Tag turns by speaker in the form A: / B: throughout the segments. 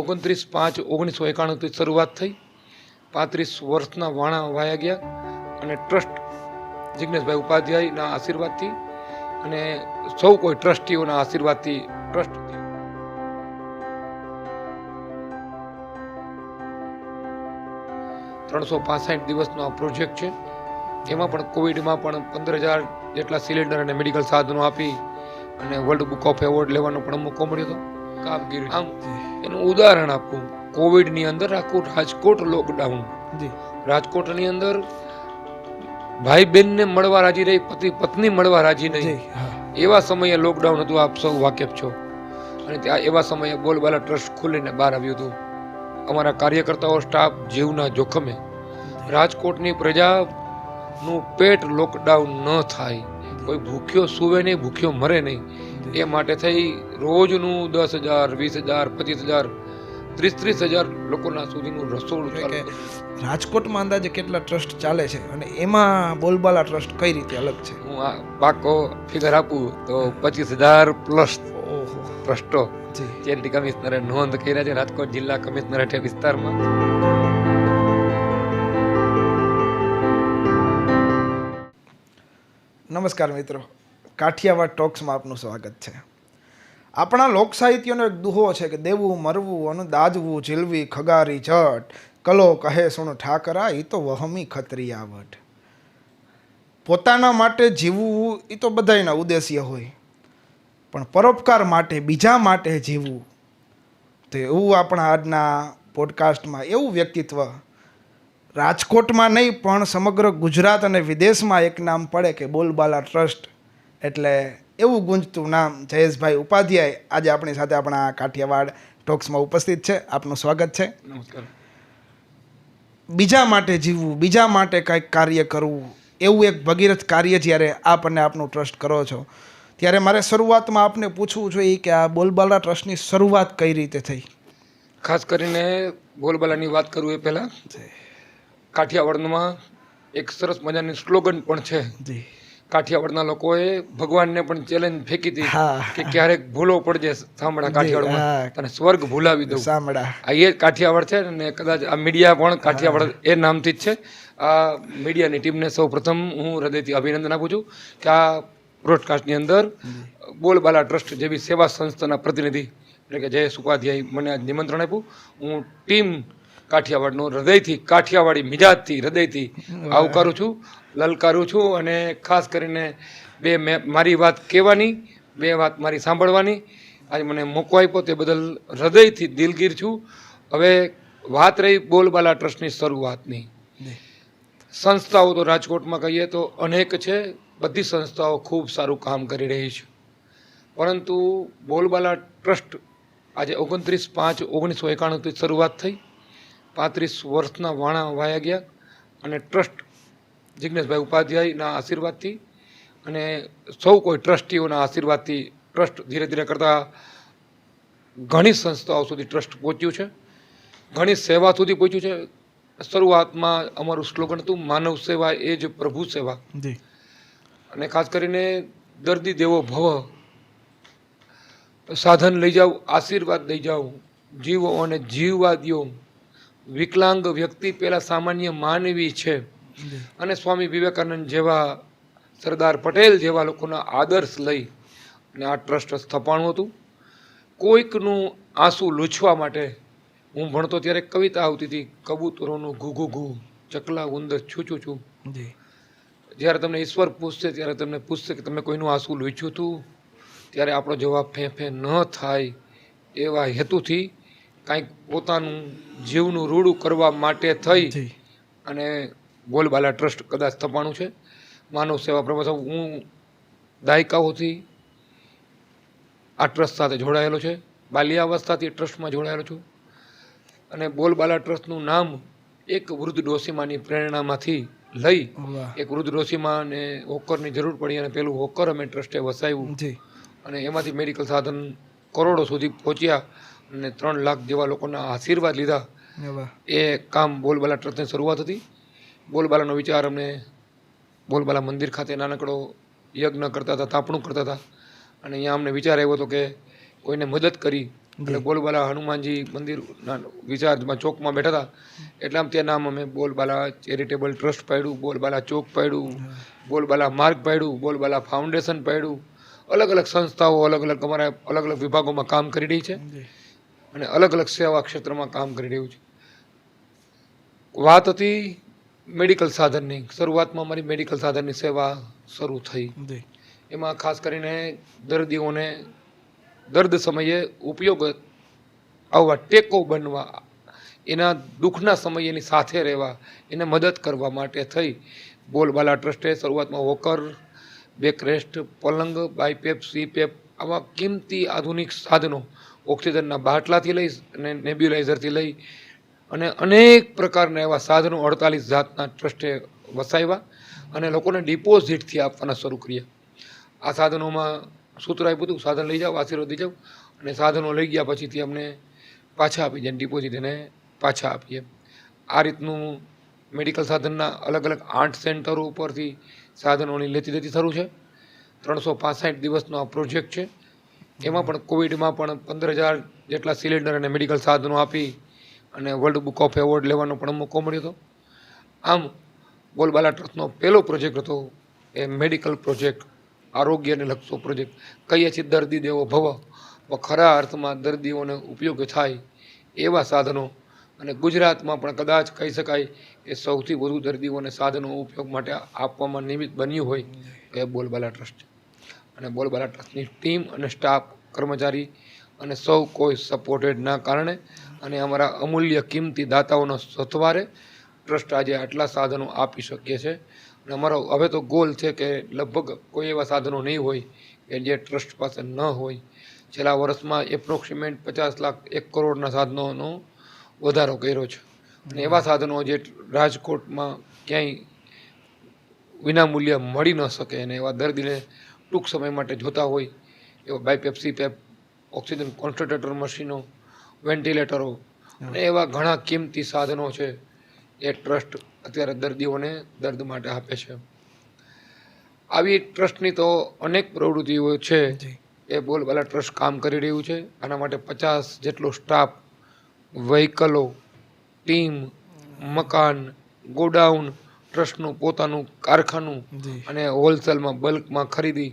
A: ઓગણત્રીસ પાંચ ઓગણીસો એકાણુંથી શરૂઆત થઈ. પાંત્રીસ વર્ષના વાણા વાયા ગયા અને ટ્રસ્ટ જિજ્ઞેશભાઈ ઉપાધ્યાયના આશીર્વાદથી અને સૌ કોઈ ટ્રસ્ટીઓના આશીર્વાદથી ટ્રસ્ટ ત્રણસો પાસઠ દિવસનો આ પ્રોજેક્ટ છે. એમાં પણ કોવિડમાં પણ પંદર હજાર જેટલા સિલિન્ડર અને મેડિકલ સાધનો આપી અને વર્લ્ડ બુક ઓફ એવોર્ડ લેવાનો પણ મોકો મળ્યો હતો. કામગીરી. આમ એનું ઉદાહરણ આપું. કોવિડની અંદર આખું રાજકોટ લોકડાઉન. રાજકોટની અંદર ભાઈ બહેનને મળવા રાજી રહી પતિ પત્ની મળવા રાજી નહીં. એવા સમયે લોકડાઉન હતું આપ સૌ વાકેફ છો. અને ત્યાં એવા સમયે બોલબાલા ટ્રસ્ટ ખુલીને બહાર આવ્યું હતું. અમારા કાર્યકર્તાઓ સ્ટાફ જીવના જોખમે રાજકોટની પ્રજાનું પેટ લોકડાઉન ન થાય. કોઈ ભૂખ્યો સુવે નહીં ભૂખ્યો મરે નહીં. એ માટે થઈ રોજનું દસ હજાર વીસ હજાર પચીસ હજાર ત્રીસ ત્રીસ હજાર લોકોના સુધીનું રસોડું
B: રાજકોટમાં અંદાજે કેટલા ટ્રસ્ટ ચાલે છે અને એમાં બોલબાલા ટ્રસ્ટ કઈ રીતે અલગ છે?
A: હું આ પાકો ફિગર આપું તો પચીસ હજાર પ્લસ ટ્રસ્ટો.
B: જી.
A: ચેરિટી કમિશનરે નોંધ કર્યા છે રાજકોટ જિલ્લા કમિશનર હેઠળ વિસ્તારમાં.
B: નમસ્કાર મિત્રો. કાઠિયાવાડ ટોક્સમાં આપનું સ્વાગત છે. આપણા લોક સાહિત્યનો એક દુહો છે કે દેવું, મરવું અને દાજવું ઝીલવી, ખગારી, જટ, કલો, કહે, સુણ, ઠાકરા એ તો વહમી ખતરિયાવટ. પોતાના માટે જીવવું એ તો બધાયના ઉદ્દેશ્ય હોય. પણ પરોપકાર માટે, બીજા માટે જીવવું, તો એવું આપણા આજના પોડકાસ્ટમાં એવું વ્યક્તિત્વ રાજકોટમાં નહીં, પણ સમગ્ર ગુજરાત અને વિદેશમાં એક નામ પડે કે બોલબાલા ટ્રસ્ટ એટલે એવું ગુંજતું નામ જયેશભાઈ ઉપાધ્યાય આજે આપણી સાથે આપણા કાઠિયાવાડ ટોક્સમાં ઉપસ્થિત છે. આપનું સ્વાગત છે.
A: નમસ્કાર.
B: બીજા માટે જીવવું બીજા માટે કંઈક કાર્ય કરવું એવું એક ભગીરથ કાર્ય જ્યારે આપ અને આપનું ટ્રસ્ટ કરો છો ત્યારે મારે શરૂઆતમાં આપને પૂછવું જોઈએ કે આ બોલબાલા ટ્રસ્ટની શરૂઆત કઈ રીતે થઈ?
A: ખાસ કરીને બોલબાલાની વાત કરું એ પહેલાં. કાઠિયાવાડમાં એક સરસ મજાની સ્લોગન પણ છે.
B: જી.
A: કાઠિયાવાડના લોકોએ ભગવાનને પણ ચેલેન્જ ફેંકી હતી કે ક્યારેક ભૂલો પડજે સાંભળા. કાઠિયાવાડમાં. તને સ્વર્ગ ભૂલાવી દઉં.
B: સાંભળા
A: આ એ કાઠિયાવાડ છે અને કદાચ આ મીડિયા પણ કાઠિયાવાડ એ નામથી જ છે. આ મીડિયાની ટીમને સૌ પ્રથમ હું હૃદયથી અભિનંદન આપું છું કે આ બ્રોડકાસ્ટની અંદર બોલબાલા ટ્રસ્ટ જેવી સેવા સંસ્થાના પ્રતિનિધિ એટલે કે જયેશ ઉપાધ્યાય મને આજ નિમંત્રણ આપ્યું. હું ટીમ કાઠિયાવાડનો હૃદયથી કાઠિયાવાડી મિજાજથી હૃદયથી આવકારું છું. લલકારું છું અને ખાસ કરીને બે મેં મારી વાત કહેવાની બે વાત મારી સાંભળવાની. આજે મને મોકો આપ્યો તે બદલ હૃદયથી દિલગીર છું. હવે વાત રહી બોલબાલા ટ્રસ્ટની શરૂઆતની. સંસ્થાઓ તો રાજકોટમાં કહીએ તો અનેક છે બધી સંસ્થાઓ ખૂબ સારું કામ કરી રહી છે. પરંતુ બોલબાલા ટ્રસ્ટ આજે ઓગણત્રીસ પાંચ ઓગણીસો એકાણુંથી શરૂઆત થઈ પાંત્રીસ વર્ષના વાણા વાયા ગયા અને ટ્રસ્ટ જિજ્ઞેશભાઈ ઉપાધ્યાયના આશીર્વાદથી અને સૌ કોઈ ટ્રસ્ટીઓના આશીર્વાદથી ટ્રસ્ટ ધીરે ધીરે કરતાં ઘણી સંસ્થાઓ સુધી ટ્રસ્ટ પહોંચ્યું છે. ઘણી સેવા સુધી પહોંચ્યું છે. શરૂઆતમાં અમારું સ્લોગન હતું માનવ સેવા એ જ પ્રભુ સેવા. અને ખાસ કરીને દર્દી દેવો ભવ સાધન લઈ જાઓ આશીર્વાદ લઈ જાઓ જીવો અને જીવવાદીઓ વિકલાંગ વ્યક્તિ પહેલાં સામાન્ય માનવી છે. અને સ્વામી વિવેકાનંદ જેવા સરદાર પટેલ જેવા લોકોના આદર્શ લઈ અને આ ટ્રસ્ટ સ્થપાણું હતું. કોઈકનું આંસુ લૂછવા માટે હું ભણતો ત્યારે કવિતા આવતી હતી કબૂતરોનું ઘુ ઘુ ઘુ ચકલા ઉંદર છું છું. છું જ્યારે તમને ઈશ્વર પૂછશે ત્યારે તમને પૂછશે કે તમે કોઈનું આંસુ લૂછ્યું હતું? ત્યારે આપણો જવાબ ફે ફે ન થાય એવા હેતુથી કાંઈક પોતાનું જીવનું રૂડું કરવા માટે થઈ અને બોલબાલા ટ્રસ્ટ કદાચ સ્થપાણું છે. માનવ સેવા પ્રવાસ હું દાયકાઓથી આ ટ્રસ્ટ સાથે જોડાયેલો છે. બાલ્યાવસ્થાથી ટ્રસ્ટમાં જોડાયેલો છું. અને બોલબાલા ટ્રસ્ટનું નામ એક વૃદ્ધ ડોસીમાની પ્રેરણામાંથી લઈ એક વૃદ્ધ ડોસીમાને હોકરની જરૂર પડી અને પેલું હોકર અમે ટ્રસ્ટે વસાવ્યું. અને એમાંથી મેડિકલ સાધન કરોડો સુધી પહોંચ્યા અને ત્રણ લાખ જેવા લોકોના આશીર્વાદ લીધા. એ કામ બોલબાલા ટ્રસ્ટની શરૂઆત હતી. બોલબાલાનો વિચાર અમને બોલબાલા મંદિર ખાતે નાનકડો યજ્ઞ કરતા હતા તાપણું કરતા હતા. અને અહીંયા અમને વિચાર આવ્યો હતો કે કોઈને મદદ કરી એટલે બોલબાલા હનુમાનજી મંદિર વિચારમાં ચોકમાં બેઠા હતા. એટલે આમ ત્યાં નામ અમે બોલબાલા ચેરિટેબલ ટ્રસ્ટ પાડ્યું બોલબાલા ચોક પાડ્યું બોલબાલા માર્ગ પાડ્યું બોલબાલા ફાઉન્ડેશન પાડ્યું. અલગ અલગ સંસ્થાઓ અલગ અલગ અમારા અલગ અલગ વિભાગોમાં કામ કરી રહી છે. અને અલગ અલગ સેવા ક્ષેત્રમાં કામ કરી રહ્યું છે. વાત હતી મેડિકલ સાધનની શરૂઆતમાં મારી મેડિકલ સાધનની સેવા શરૂ થઈ. એમાં ખાસ કરીને દર્દીઓને દર્દ સમયે ઉપયોગ આવવા ટેકો બનવા એના દુઃખના સમયે એની સાથે રહેવા એને મદદ કરવા માટે થઈ. બોલબાલા ટ્રસ્ટે શરૂઆતમાં વોકર બેકરેસ્ટ પલંગ બાયપેપ સીપેપ આવા કિંમતી આધુનિક સાધનો ઓક્સિજનના બાટલાથી લઈ અને નેબ્યુલાઇઝરથી લઈ અને અનેક પ્રકારના એવા સાધનો અડતાલીસ જાતના ટ્રસ્ટે વસાવ્યા અને લોકોને ડિપોઝિટથી આપવાના શરૂ કર્યા. આ સાધનોમાં સૂત્ર આપ્યું હતું, સાધન લઈ જાઓ, આશીર્વાદ લઈ જાઓ. અને સાધનો લઈ ગયા પછીથી અમને પાછા આપી જાય ડિપોઝિટ એને પાછા આપીએ આ રીતનું મેડિકલ સાધનના અલગ અલગ આઠ સેન્ટરો ઉપરથી સાધનોની લેતી દેતી શરૂ છે. ત્રણસો પાસઠ દિવસનો આ પ્રોજેક્ટ છે. એમાં પણ કોવિડમાં પણ પંદર હજાર જેટલા સિલિન્ડર અને મેડિકલ સાધનો આપી અને વર્લ્ડ બુક ઓફ એવોર્ડ લેવાનો પણ મોકો મળ્યો હતો. આમ બોલબાલા ટ્રસ્ટનો પહેલો પ્રોજેક્ટ હતો એ મેડિકલ પ્રોજેક્ટ આરોગ્યને લગતો પ્રોજેક્ટ કહીએ છીએ દર્દી દેવો ભવ. ખરા અર્થમાં દર્દીઓને ઉપયોગ થાય એવા સાધનો. અને ગુજરાતમાં પણ કદાચ કહી શકાય કે સૌથી વધુ દર્દીઓને સાધનો ઉપયોગ માટે આપવામાં નિમિત્ત બન્યું હોય એ બોલબાલા ટ્રસ્ટ અને બોલબાલા ટ્રસ્ટની ટીમ અને સ્ટાફ, કર્મચારી અને સૌ કોઈ સપોર્ટેડના કારણે અને અમારા અમૂલ્ય કિંમતી દાતાઓનો સથવારે ટ્રસ્ટ આજે આટલા સાધનો આપી શકીએ છે. અને અમારો હવે તો ગોલ છે કે લગભગ કોઈ એવા સાધનો નહીં હોય કે જે ટ્રસ્ટ પાસે ન હોય. છેલ્લા વર્ષમાં એપ્રોક્સિમેટ પચાસ લાખ એક કરોડના સાધનોનો વધારો કર્યો છે. અને એવા સાધનો જે રાજકોટમાં ક્યાંય વિનામૂલ્ય મળી ન શકે અને એવા દર્દીને ટૂંક સમય માટે જોતા હોય એવા બાયપેપ સીપેપ ઓક્સિજન કોન્સન્ટ્રેટર મશીનો વેન્ટિલેટરો. અને એવા ઘણા કિંમતી સાધનો છે એ ટ્રસ્ટ અત્યારે દર્દીઓને દર્દ માટે આપે છે. આવી ટ્રસ્ટની તો અનેક પ્રવૃત્તિઓ છે. એ બોલબાલા ટ્રસ્ટ કામ કરી રહ્યું છે. આના માટે પચાસ જેટલો સ્ટાફ વ્હીકલો ટીમ મકાન ગોડાઉન ટ્રસ્ટનું પોતાનું કારખાનું અને હોલસેલમાં બલ્કમાં ખરીદી.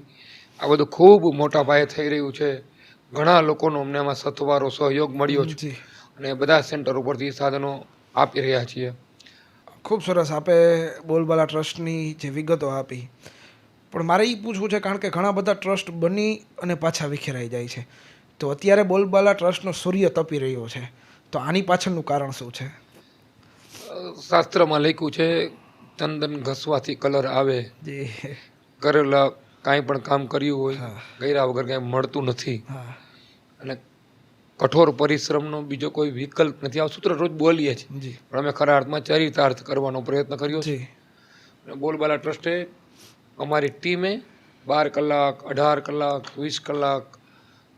A: આ બધું ખૂબ મોટા પાયે થઈ રહ્યું છે. ઘણા લોકોનો અમને આમાં સથવારો સહયોગ મળ્યો છે. અને બધા સેન્ટર ઉપરથી સાધનો આપી રહ્યા છીએ.
B: ખૂબ સરસ. આપે બોલબાલા ટ્રસ્ટની જે વિગતો આપી. પણ મારે એ પૂછવું છે કારણ કે ઘણા બધા ટ્રસ્ટ બની અને પાછા વિખેરાઈ જાય છે. તો અત્યારે બોલબાલા ટ્રસ્ટનો સૂર્ય તપી રહ્યો છે. તો આની પાછળનું કારણ શું છે?
A: શાસ્ત્રમાં લખ્યું છે ચંદન ઘસવાથી કલર આવે.
B: જી.
A: કરેલા કાંઈ પણ કામ કર્યું હોય. કર્યા વગર કાંઈ મળતું નથી. અને કઠોર પરિશ્રમનો બીજો કોઈ વિકલ્પ નથી. આ સૂત્ર રોજ બોલીએ છીએ. પણ અમે ખરા અર્થમાં ચરિતાર્થ કરવાનો પ્રયત્ન કર્યો છે. અને બોલબાલા ટ્રસ્ટે અમારી ટીમે બાર કલાક અઢાર કલાક વીસ કલાક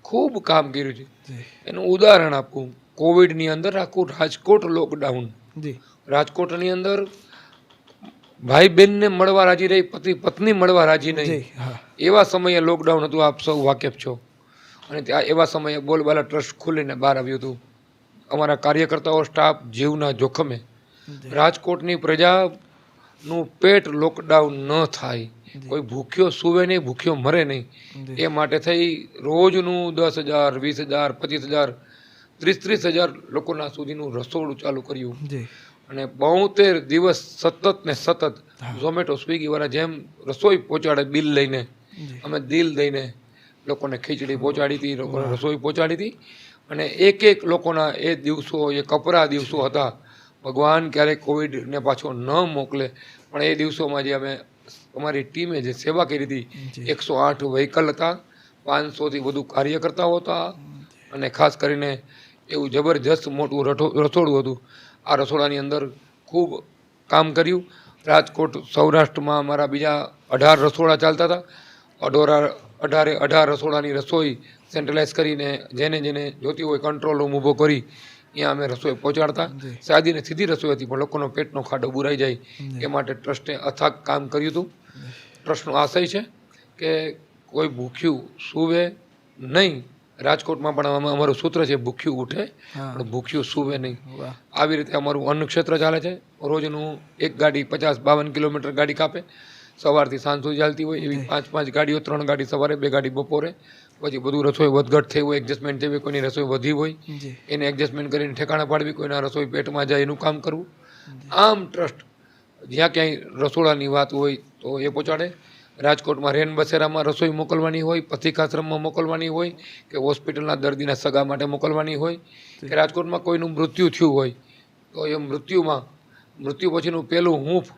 A: ખૂબ કામ કર્યું છે. એનું ઉદાહરણ આપું. કોવિડની અંદર આખું રાજકોટ લોકડાઉન રાજકોટની અંદર ભાઈ બહેનને મળવા રાજી રહી પતિ પત્ની મળવા રાજી નહીં. એવા સમયે લોકડાઉન હતું આપ સૌ વાકેફ છો. અને ત્યાં એવા સમયે બોલબાલા ટ્રસ્ટ ખુલીને બહાર આવ્યું હતું. અમારા કાર્યકર્તાઓ સ્ટાફ જીવના જોખમે. રાજકોટની પ્રજાનું પેટ લોકડાઉન ન થાય. કોઈ ભૂખ્યો સુવે નહીં ભૂખ્યો મરે નહીં. એ માટે થઈ રોજનું દસ હજાર વીસ હજાર પચીસ હજાર ત્રીસ ત્રીસ હજાર લોકોના સુધીનું રસોડું ચાલુ કર્યું. અને બોતેર દિવસ સતત ને સતત ઝોમેટો સ્વિગીવાળા જેમ રસોઈ પહોંચાડે બિલ લઈને અમે દિલ દઈને લોકોને ખીચડી પહોંચાડી હતી લોકોને રસોઈ પહોંચાડી હતી અને એક એક લોકોના એ દિવસો એ કપરા દિવસો હતા. ભગવાન ક્યારેય કોવિડને પાછો ન મોકલે. પણ એ દિવસોમાં જે અમે અમારી ટીમે જે સેવા કરી હતી એકસો આઠ વ્હીકલ હતા. પાંચસોથી વધુ કાર્યકર્તાઓ હતા. અને ખાસ કરીને એવું જબરજસ્ત મોટું રઠો- રસોડું હતું. આ રસોડાની અંદર ખૂબ કામ કર્યું. રાજકોટ સૌરાષ્ટ્રમાં અમારા બીજા અઢાર રસોડા ચાલતા હતા. અઢોરા અઢારે અઢાર રસોડાની રસોઈ સેન્ટ્રલાઇઝ કરીને જેને જેને જોતી હોય કંટ્રોલ રૂમ ઊભો કરી ત્યાં અમે રસોઈ પહોંચાડતા. સાદી ને સીધી રસોઈ હતી પણ લોકોનો પેટનો ખાડો બુરાઈ જાય. એ માટે ટ્રસ્ટે અથાગ કામ કર્યું હતું. ટ્રસ્ટનો આશય છે કે કોઈ ભૂખ્યું સૂવે નહીં રાજકોટમાં પણ આમાં અમારું સૂત્ર છે ભૂખ્યું ઉઠે. પણ ભૂખ્યું સૂવે નહીં. આવી રીતે અમારું અન્ન ક્ષેત્ર ચાલે છે. રોજનું એક ગાડી પચાસ બાવન કિલોમીટર ગાડી કાપે. સવારથી સાંજ સુધી ચાલતી હોય એવી પાંચ પાંચ ગાડીઓ ત્રણ ગાડી સવારે બે ગાડી બપોરે. પછી બધું રસોઈ વધઘટ થઈ હોય એડજસ્ટમેન્ટ થઈ હોય કોઈની રસોઈ વધી હોય એને એડજસ્ટમેન્ટ કરીને ઠેકાણા પાડવી કોઈના રસોઈ પેટમાં જાય એનું કામ કરવું. આમ ટ્રસ્ટ જ્યાં ક્યાંય રસોડાની વાત હોય તો એ પહોંચાડે. રાજકોટમાં રેન બસેરામાં રસોઈ મોકલવાની હોય પથિકાશ્રમમાં મોકલવાની હોય કે હોસ્પિટલના દર્દીના સગા માટે મોકલવાની હોય કે રાજકોટમાં કોઈનું મૃત્યુ થયું હોય તો એ મૃત્યુમાં મૃત્યુ પછીનું પહેલું હૂંફ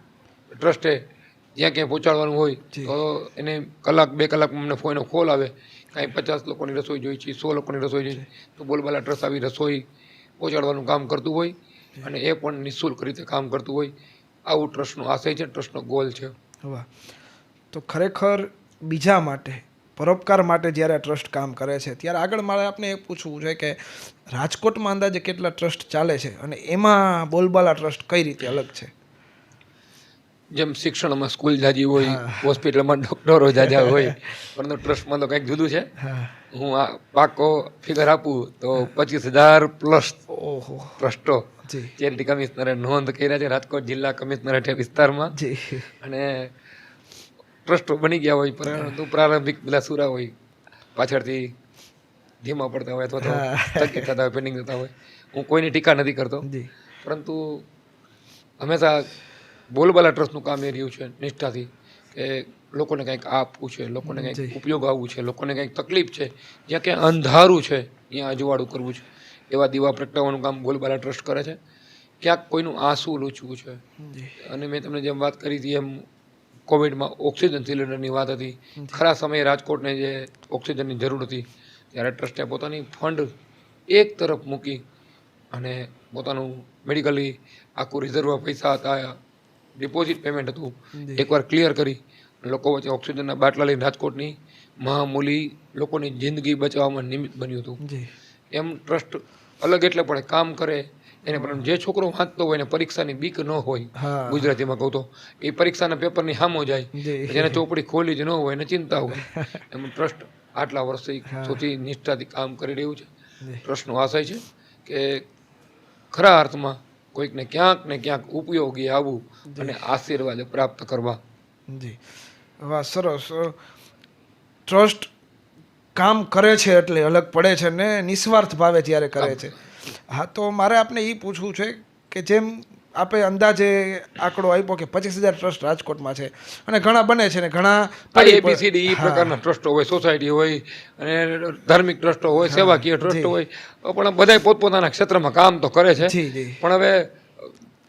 A: ટ્રસ્ટે જ્યાં ક્યાંય પહોંચાડવાનું હોય તો એને કલાક બે કલાકમાં અમને ફોઈનો કોલ આવે કાંઈ પચાસ લોકોની રસોઈ જોઈએ છે સો લોકોની રસોઈ જોઈએ તો બોલબાલા ટ્રસ્ટ આવી રસોઈ પહોંચાડવાનું કામ કરતું હોય અને એ પણ નિઃશુલ્ક રીતે કામ કરતું હોય. આવું ટ્રસ્ટનો આશય છે ટ્રસ્ટનો ગોલ છે.
B: વાહ. તો ખરેખર બીજા માટે પરોપકાર માટે જ્યારે આ ટ્રસ્ટ કામ કરે છે ત્યારે આગળ મારે આપને એ પૂછવું છે કે રાજકોટમાં અંદાજે કેટલા ટ્રસ્ટ ચાલે છે અને એમાં બોલબાલા ટ્રસ્ટ કઈ રીતે અલગ છે?
A: જેમ શિક્ષણમાં સ્કૂલ જાજી હોય હોસ્પિટલમાં ડોક્ટરો જાજા હોય પરંતુ ટ્રસ્ટમાં તો કંઈક જુદું છે.
B: હું.
A: આ પાકો ફિગર આપું તો પચીસ હજાર પ્લસ
B: ઓહો.
A: ટ્રસ્ટો
B: જી.
A: કમિશનરે નોંધ કર્યા છે રાજકોટ જિલ્લા કમિશનર હેઠળ વિસ્તારમાં અને ટ્રસ્ટો બની ગયા હોય પરંતુ પ્રારંભિક પેલા સુરા હોય પાછળથી ધીમા પડતા હોય અથવા તો તકલીફ થતા હોય પેન્ડિંગ થતા હોય. હું કોઈની ટીકા નથી કરતો. પરંતુ હંમેશા બોલબાલા ટ્રસ્ટનું કામ એ રહ્યું છે નિષ્ઠાથી કે લોકોને કંઈક આપવું છે લોકોને કંઈક ઉપયોગ આવવું છે લોકોને કંઈક તકલીફ છે જ્યાં ક્યાં અંધારું છે ત્યાં અજવાળું કરવું છે. એવા દીવા પ્રગટાવવાનું કામ ગોલબાલા ટ્રસ્ટ કરે છે. ક્યાંક કોઈનું આંસુ લૂછવું છે. અને મેં તમને જેમ વાત કરી હતી એમ કોવિડમાં ઓક્સિજન સિલિન્ડરની વાત હતી. ખરા સમયે રાજકોટને જે ઓક્સિજનની જરૂર હતી ત્યારે ટ્રસ્ટે પોતાની ફંડ એક તરફ મૂકી અને પોતાનું મેડિકલી આખું રિઝર્વ પૈસા હતા ડિપોઝિટ પેમેન્ટ હતું એકવાર ક્લિયર કરી લોકો વચ્ચે ઓક્સિજનના બાટલા લઈને રાજકોટની મહામૂલી લોકોની જિંદગી બચાવવામાં નિમિત્ત બન્યું હતું. એમ ટ્રસ્ટ અલગ એટલે પડે કામ કરે એને પણ જે છોકરો વાંચતો હોય ને પરીક્ષાની બીક ન હોય ગુજરાતીમાં કહું તો એ પરીક્ષાના પેપરની સામો જાય. જેને ચોપડી ખોલી જ ન હોય એને ચિંતા હોય. એમ ટ્રસ્ટ આટલા વર્ષથી સૌથી નિષ્ઠાથી કામ કરી રહ્યું છે. ટ્રસ્ટનો આશય છે કે ખરા અર્થમાં કોઈકને ક્યાંક ને ક્યાંક ઉપયોગી આવવું અને આશીર્વાદ પ્રાપ્ત કરવા.
B: જી. વાહ સરસ. ટ્રસ્ટ કામ કરે છે એટલે અલગ પડે છે ને નિસ્વાર્થ ભાવે જ્યારે કરે છે. હા તો મારે આપને એ પૂછવું છે કે જેમ આપે અંદાજે આંકડો આપ્યો કે પચીસ હજાર ટ્રસ્ટ રાજકોટમાં છે અને ઘણા બને છે ને ઘણા
A: એબીસીડી એ પ્રકારના ટ્રસ્ટો હોય સોસાયટી હોય અને ધાર્મિક ટ્રસ્ટો હોય સેવાકીય ટ્રસ્ટો હોય પણ બધા પોતપોતાના ક્ષેત્રમાં કામ તો કરે છે. પણ હવે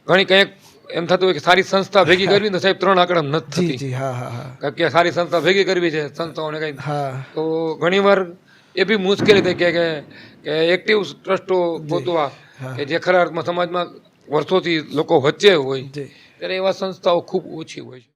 A: ઘણી કંઈક એમ થતું હોય કે સારી સંસ્થા ભેગી કરવી ને તો સાહેબ ત્રણ આંકડા નથી થતી.
B: હા હા
A: કે સારી સંસ્થા ભેગી કરવી છે સંસ્થાઓને કંઈ.
B: હા.
A: તો ઘણીવાર એ બી મુશ્કેલી થઈ કે કે- કે એક્ટિવ ટ્રસ્ટો ગોતવા કે જે ખરા અર્થમાં સમાજમાં વર્ષોથી લોકો વચ્ચે હોય. ત્યારે એવા સંસ્થાઓ ખૂબ ઓછી હોય છે.